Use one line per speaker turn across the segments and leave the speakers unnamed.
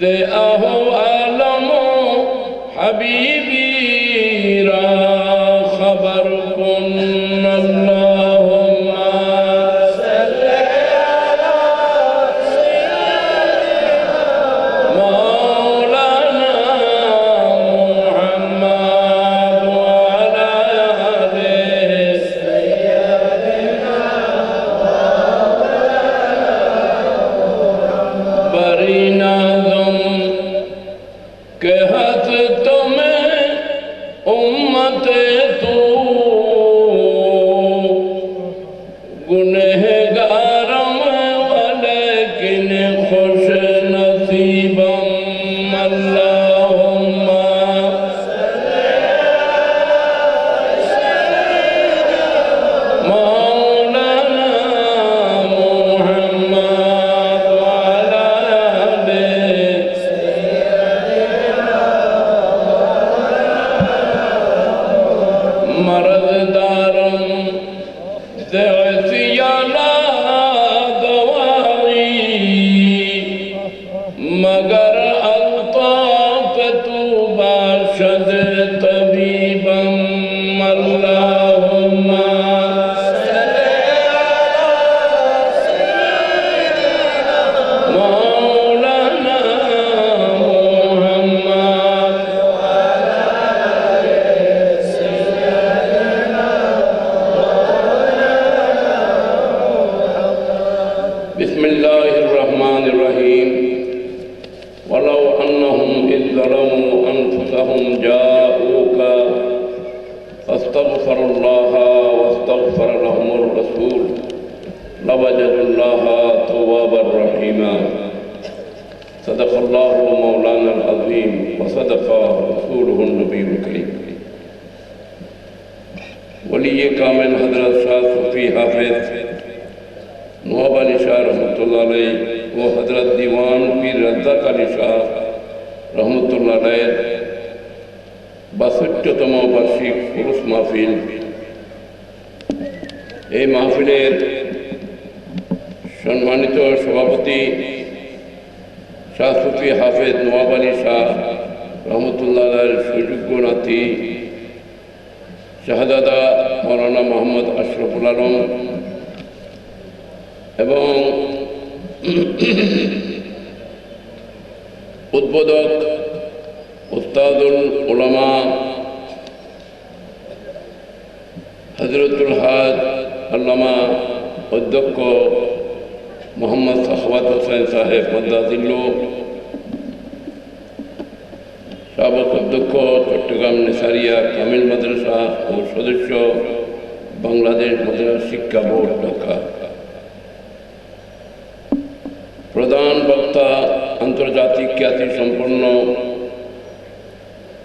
যে আহো আলম হাবিবি এই মাহফিলের সম্মানিত সভাপতি শাহসুফি হাফেজ নোয়াব আলী শাহ রহমতুল্লাহ সুযোগ্য নাতি শাহজাদা মৌলানা মোহাম্মদ আশরফুল আলম এবং উদ্বোধক উস্তাদুল ওলামা হজরতুল হাজ আল্লামা অধ্যক্ষ মোহাম্মদ সাহবাদ হোসেন সাহেব মন্দাজিল্লু সাবক অধ্যক্ষ চট্টগ্রাম নেশারিয়া কামিল মাদ্রাসা ও সদস্য বাংলাদেশ মাদ্রাসা শিক্ষা বোর্ড ঢাকা। প্রধান বক্তা আন্তর্জাতিক খ্যাতি সম্পন্ন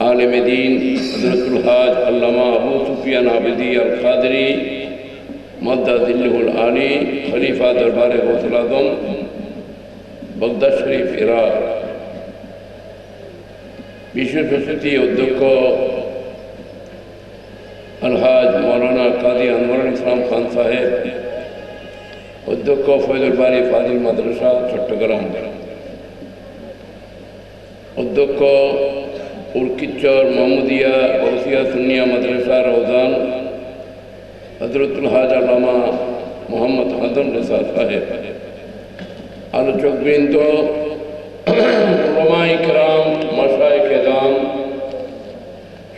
আলেমেদিন হজরতুল হাজ আল্লামা আবু সুফিয়ান আবেদি আল খাদরি মদ্দাদিল্লুল আলী খলিফা দরবারে গৌসুল আদম, বগদাদ শরীফ ইরাক বিশেষ অতিথি অধ্যক্ষ আলহাজ মৌলানা কাজী আনোয়ারুল ইসলাম খান সাহেব, অধ্যক্ষ ফয়জুল বাড়ি ফাজিল মাদ্রাসা, চট্টগ্রাম। অধ্যক্ষ উর্কিচ্চর মোহাম্মদিয়া গৌসিয়া সুনিয়া মাদ্রাসা, রওজান। হজরতুল হাজ আল্লামা মোহাম্মদ হাদন রেসা সাহেব। আলোচকবৃন্দ ওলামা ইকরাম মশাই কেদাম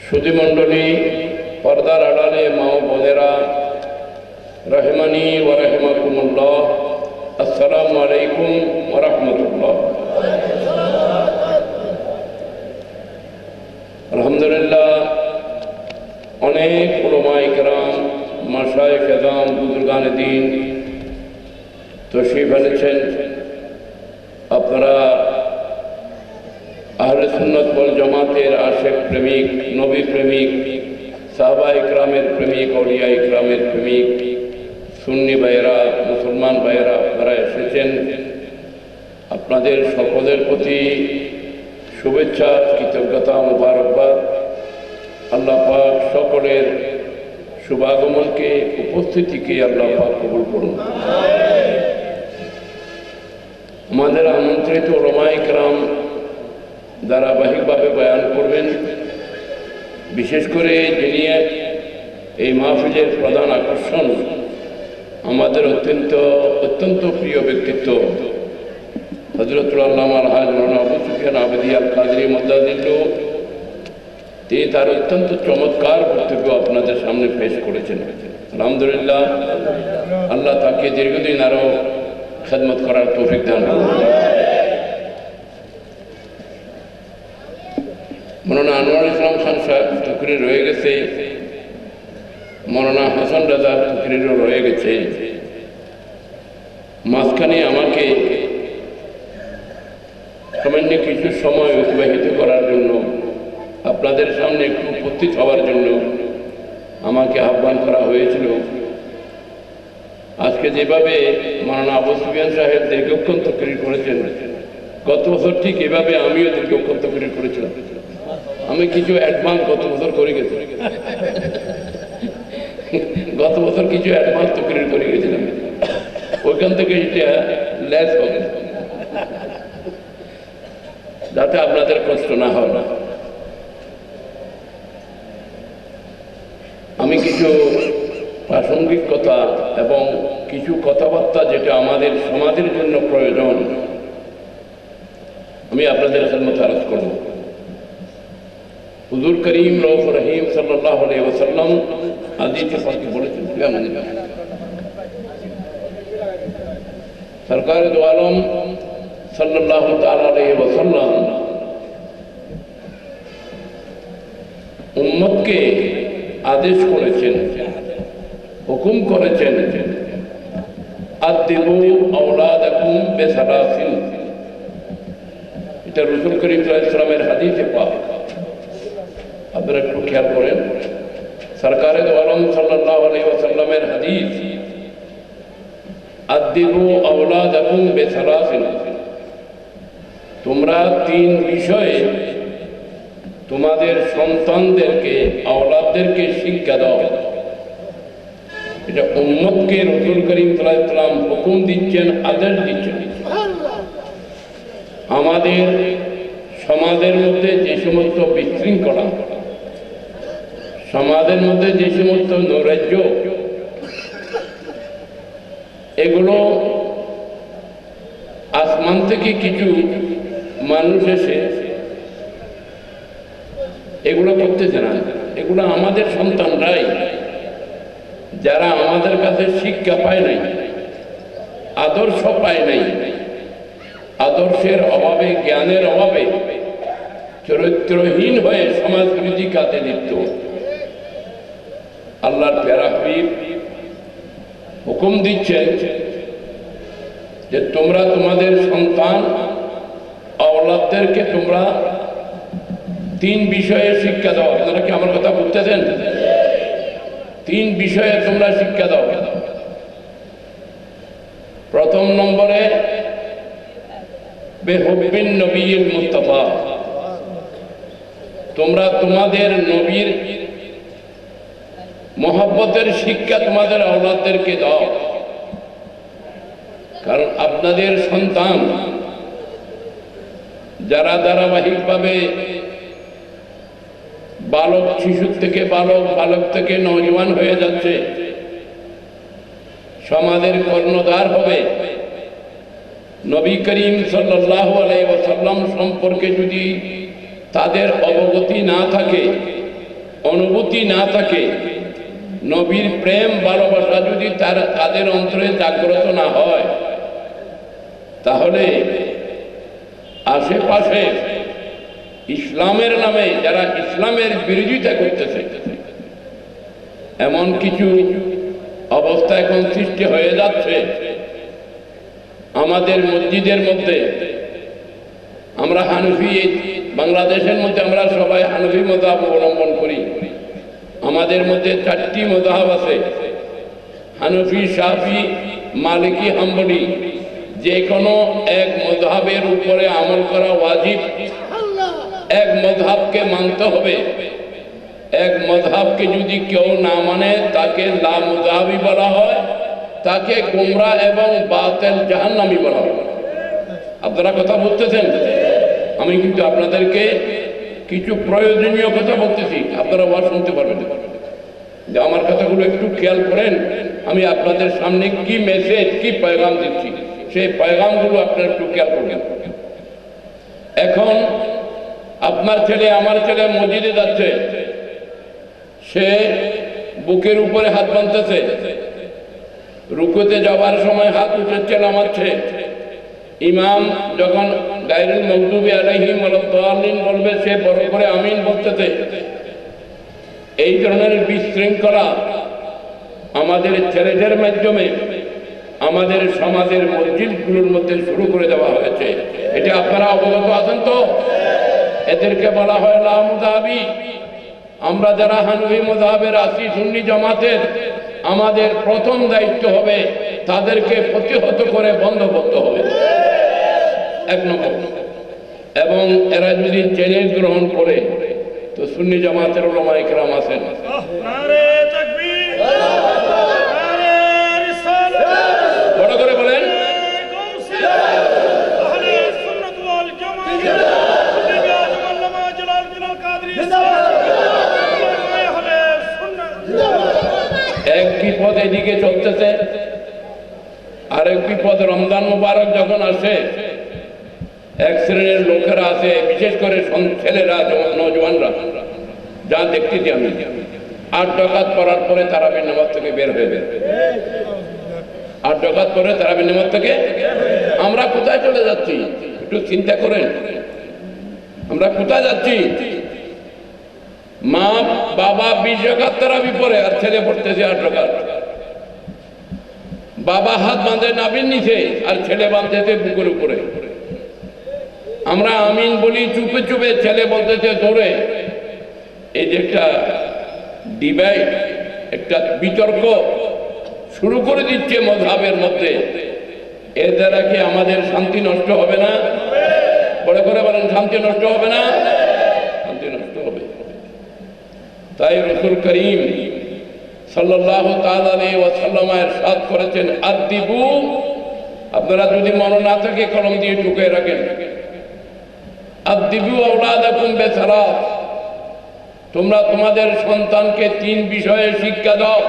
সুধীমণ্ডলী, পর্দার আড়ালে মা বোনেরা, রহমানি ও রহমাকুমুল্লাহ, আসসালামু আলাইকুম ও রহমতুল্লাহ আলহামদুলিল্লাহ অনেক ওলামা ইকরাম মশাই কেদাম বুজুর্গান দিন তো এনেছেন আপনারা আহলে সুন্নত বল জামাতের আশেক প্রেমিক নবী প্রেমিক সাহবা ইকরামের প্রেমিক অলিয়া ইকরামের প্রেমিক সুন্নি ভাইয়েরা মুসলমান ভাইয়েরা আপনারা এসেছেন আপনাদের সকলের প্রতি শুভেচ্ছা কৃতজ্ঞতা মুবারকবাদ আল্লাহ পাক সকলের শুভাগমনকে, উপস্থিতিকে আল্লাহ কবুল করুন। আমাদের আমন্ত্রিত ওলমাইকরাম ধারাবাহিকভাবে বয়ান করবেন। বিশেষ করে যিনি এই মাহফিলের প্রধান আকর্ষণ, আমাদের অত্যন্ত অত্যন্ত প্রিয় ব্যক্তিত্ব হজরতুল আল্লাহ আলহাজ মৌলানা আবু সুফিয়ান আবেদি আল কাদরি মদ্দাদিল্লু তিনি তার অত্যন্ত চমৎকার বক্তব্য আপনাদের সামনে পেশ করেছেন। আলহামদুলিল্লাহ, আল্লাহ তাকে দীর্ঘদিন আরও খেদমত করার তৌফিক দান মৌলানা আনোয়ার ইসলাম খান সাহেব টুকরি রয়ে গেছে। মৌলানা হাসান রাজা টুকরিরও রয়ে গেছে। মাঝখানে আমাকে সামান্য কিছু সময় অতিবাহিত করার জন্য আপনাদের সামনে একটু উপস্থিত হওয়ার জন্য আমাকে আহ্বান করা হয়েছিল। আজকে যেভাবে মারানা আবু সুফিয়ান সাহেব দীর্ঘক্ষণ তকরির করেছেন, গত বছর ঠিক এভাবে আমিও দীর্ঘক্ষণ তকরির করেছিলাম। আমি কিছু অ্যাডভান্স গত বছর করে গেছি। গত বছর কিছু অ্যাডভান্স তকরি করে গেছিলাম। ওইখান থেকে এটা ল্যাস হবে। যাতে আপনাদের কষ্ট না হয়। না আমি কিছু প্রাসঙ্গিক কথা এবং কিছু কথাবার্তা যেটা আমাদের সমাজের জন্য প্রয়োজন, আমি আপনাদের খেদমত আরজ করব। হুজুর করিম রৌফ রহিম সাল্লাহ ওসাল্লাম আদিকে পাকে বলেছেন সরকার দো আলম সাল্লাহ উম্মতকে আদেশ করেছেন হুকুম করেছেন এটা করিম খেয়াল করেন, সরকারে আলম সাল্লাহ আলী ওসাল্লামের হাদিস আদিবু আওলাদাকুম বেসালাসিন। তোমরা তিন বিষয়ে তোমাদের সন্তানদেরকে, আওলাদদেরকে শিক্ষা দাও। এটা উম্মতকে রসুল করিম সাল্লাম হুকুম দিচ্ছেন, আদেশ দিচ্ছেন। আমাদের সমাজের মধ্যে যে সমস্ত বিশৃঙ্খলা, সমাজের মধ্যে যে সমস্ত নৈরাজ্য, এগুলো আসমান থেকে কিছু মানুষ এসে এগুলো করতেছে না। এগুলো আমাদের সন্তানরাই যারা আমাদের কাছে শিক্ষা পায় নাই, আদর্শ পায় নাই, আদর্শের অভাবে, জ্ঞানের অভাবে, চরিত্রহীন হয়ে সমাজ বিরোধী কাজে লিপ্ত। আল্লাহর প্যারা হুকুম দিচ্ছে যে তোমরা তোমাদের সন্তান, আওলাদদেরকে তোমরা তিন বিষয়ে শিক্ষা দাও। আপনারা কি আমার কথা বুঝতেছেন? তিন বিষয়ে তোমরা শিক্ষা দাও। প্রথম নম্বরে বেহবিন নবীর মুস্তফা। তোমরা তোমাদের নবীর মহব্বতের শিক্ষা তোমাদের আওলাদদেরকে দাও। কারণ আপনাদের সন্তান যারা ধারাবাহিকভাবে বালক শিশুর থেকে বালক বালক থেকে নজওয়ান হয়ে যাচ্ছে। সমাজের কর্ণধার হবে। নবী করিম আলাইসাল্লাম সম্পর্কে যদি তাদের অবগতি না থাকে, অনুভূতি না থাকে, নবীর প্রেম, ভালোবাসা যদি তার, তাদের অন্তরে জাগ্রত না হয়, তাহলে আশেপাশে ইসলামের নামে যারা ইসলামের বিরোধিতা করতেছে, এমন কিছু অবস্থা এখন সৃষ্টি হয়ে যাচ্ছে। আমাদের মসজিদের মধ্যে আমরা হানফি, বাংলাদেশের মধ্যে আমরা সবাই হানফি মজাব অবলম্বন করি। আমাদের মধ্যে চারটি মজাব আছে। হানফি সাফি মালিকি, হাম্বলি। যে কোনো এক মজাবের উপরে আমল করা ওয়াজিব। এক মধাবকে মানতে হবে। এক মধাবকে যদি কেউ না মানে তাকে লা মুজাহাবি বলা হয়, তাকে গুমরা এবং বাতেল জাহান্নামি বলা হয়। আপনারা কথা বলতেছেন? আমি কিন্তু আপনাদেরকে কিছু প্রয়োজনীয় কথা বলতেছি। আপনারা ওয়াজ শুনতে পারবেন। যে আমার কথাগুলো একটু খেয়াল করেন, আমি আপনাদের সামনে কি মেসেজ কি পয়গাম দিচ্ছি। সেই পয়গামগুলো আপনারা একটু খেয়াল করবেন। এখন আপনার ছেলে, আমার ছেলে মসজিদে যাচ্ছে। সে বুকের উপরে হাত বাঁধতেছে। রুকুতে যাওয়ার সময় হাত উঠেছে নামাচ্ছে। ইমাম যখন গাইরুল মকদুবি আলাইহিম আলাইহিম বলবে, সে বড় করে আমিন বলতেছে। এই ধরনের বিশৃঙ্খলা আমাদের ছেলেদের মাধ্যমে আমাদের সমাজের মসজিদগুলোর মধ্যে শুরু করে দেওয়া হয়েছে। এটা আপনারা অবগত আছেন তো? এদেরকে বলা হয় লামুদাবি আমরা যারা হানভি মোদাবের আসি সুন্নি জামাতের, আমাদের প্রথম দায়িত্ব হবে তাদেরকে প্রতিহত করে বন্ধ করতে হবে। এক নম্বর। এবং এরা যদি চ্যালেঞ্জ গ্রহণ করে, তো সুন্নি জামাতের ওলামা ইকরাম আছেন। বিপদ এদিকে চলতেছে। আরেক বিপদ রমজান মুবারক যখন আসে, এক শ্রেণির লোকেরা আছে বিশেষ করে ছেলেরা জওয়ান- নজওয়ানরা। যা দেখতেছি আমি। আট ডকাত পড়ার পরে তারাবির নামাজ থেকে বের হয়ে বের আট ডকাত পরে তারাবির নামাজ থেকে আমরা কোথায় চলে যাচ্ছি? একটু চিন্তা করেন। আমরা কোথায় যাচ্ছি? মা, বাবা, বিশ টাকার তারাবি পরে আর ছেলে পড়তেছে আট টাকা বাবা হাত বাঁধে নাবির নিচে আর ছেলে বাঁধতেছে বুকের উপরে। আমরা আমিন বলি চুপে চুপে ছেলে বলতেছে ধরে এই যে একটা ডিবাইড একটা বিতর্ক শুরু করে দিচ্ছে মধাবের মধ্যে। এর দ্বারা কি আমাদের শান্তি নষ্ট হবে না? বড় করে বলেন, শান্তি নষ্ট হবে না? শান্তি নষ্ট হবে। তাই রসুল করিম করেছেন আপনারা যদি মনে না থাকে কলম দিয়ে ঢুকে রাখেন। তোমরা তোমাদের সন্তানকে তিন বিষয়ে শিক্ষা দাও।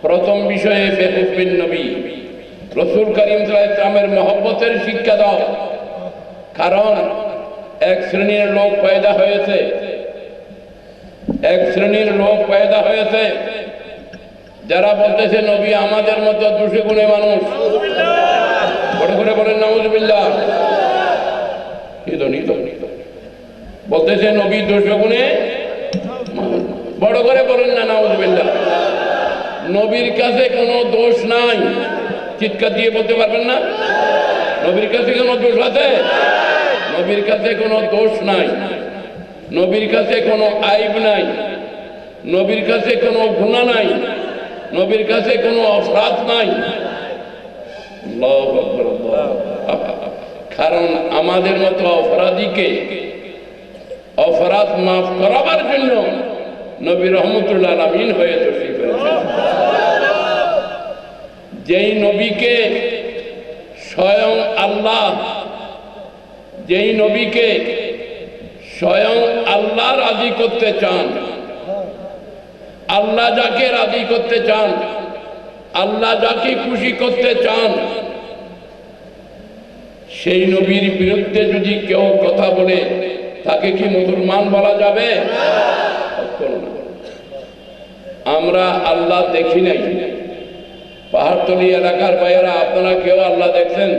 প্রথম বিষয়ে বেহুবিন নবী। রসুল করিম ইসলামের মহব্বতের শিক্ষা দাও। কারণ এক শ্রেণির লোক পয়দা হয়েছে। এক শ্রেণির লোক পয়দা হয়েছে। যারা বলতেছে, নবী আমাদের মতো দুষে গুণে মানুষ। বড় করে বলেন নিত বলতেছে, নবী দুষে গুণে বড় করে বলেন, না, নাউজুবিল্লাহ। নবীর কাছে কোনো দোষ নাই। চিৎকার দিয়ে বলতে পারবেন না? নবীর কাছে কোনো দোষ আছে? নবীর কাছে কোনো দোষ নাই। নবীর কাছে কোনো আইব নাই। নবীর কাছে কোনো গুণা নাই। নবীর কাছে কোনো অপরাধ নাই। কারণ আমাদের মতো অপরাধীকে অপরাধ মাফ করাবার জন্য নবী রহমতুল্লাহ আলমিন হয়ে তৈরি করেছেন যেই নবীকে স্বয়ং আল্লাহ, যেই নবীকে স্বয়ং আল্লাহ রাজি করতে চান আল্লাহ যাকে রাজি করতে চান, আল্লাহ যাকে খুশি করতে চান, সেই নবীর বিরুদ্ধে যদি কেউ কথা বলে, তাকে কি মুসলমান বলা যাবে? আমরা আল্লাহ দেখি নাই। পাহাড়তলি এলাকার বাইরা আপনারা কেউ আল্লাহ দেখছেন?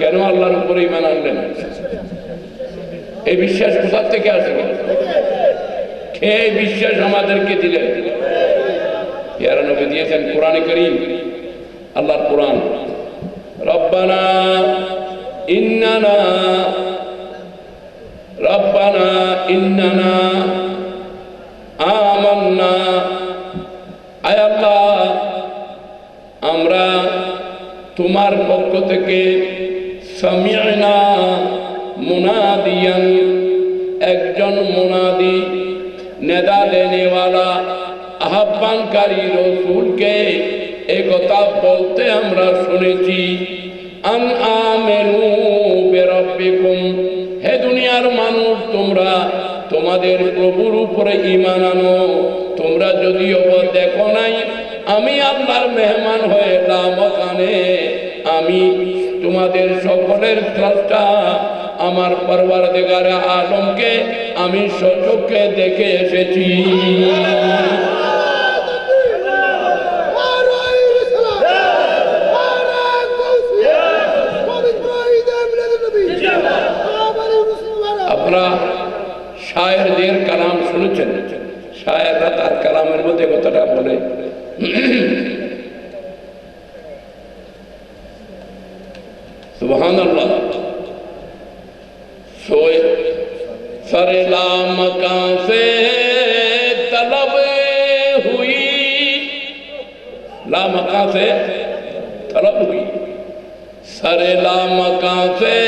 কেন আল্লাহর উপরে ইমান আনলেন? এই বিশ্বাস কোথার থেকে আসবে এই বিশ্বাস আমাদেরকে দিলেন। দিয়েছেন কোরআনে করিম, আল্লাহর কোরআন। রব্বানা, ইন্নানা রব্বানা, ইন্নানা, আমান্না। আয় আল্লাহ, আমরা তোমার পক্ষ থেকে সামিয়ানা মুনাদিয়ান, একজন মুনাদি নেদা দেনেওয়ালা আহ্বানকারী রসুলকে এ কথা বলতে আমরা শুনেছি, আন আমেনু বেরব্বিকুম, হে দুনিয়ার মানুষ, তোমরা তোমাদের প্রভুর উপরে ইমান আনো। তোমরা যদিও দেখো নাই, আমি আপনার মেহমান হয়ে এলাম ওখানে আমি তোমাদের সকলের স্রষ্টা আমার পরবার দেগারে আলমকে আমি সচোখে দেখে এসেছি। আপনারা শায়ের কালাম শুনেছেন? শায়েররা তার কালামের মধ্যে কথাটা বলে। সুবহানাল্লাহ। سوئے سر لامکان سے طلب ہوئی۔ لامکان سے طلب ہوئی۔ سر لامکان سے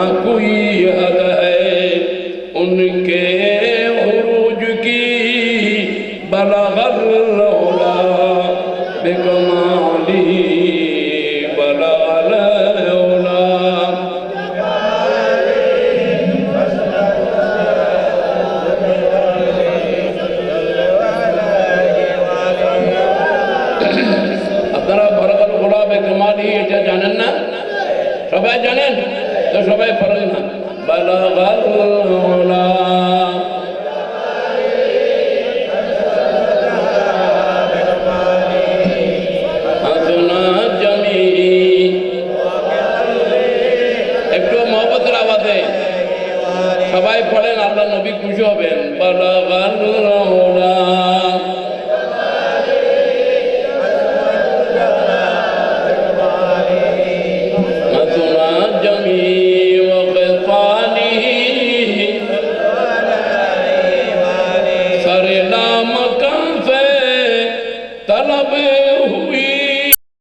banco e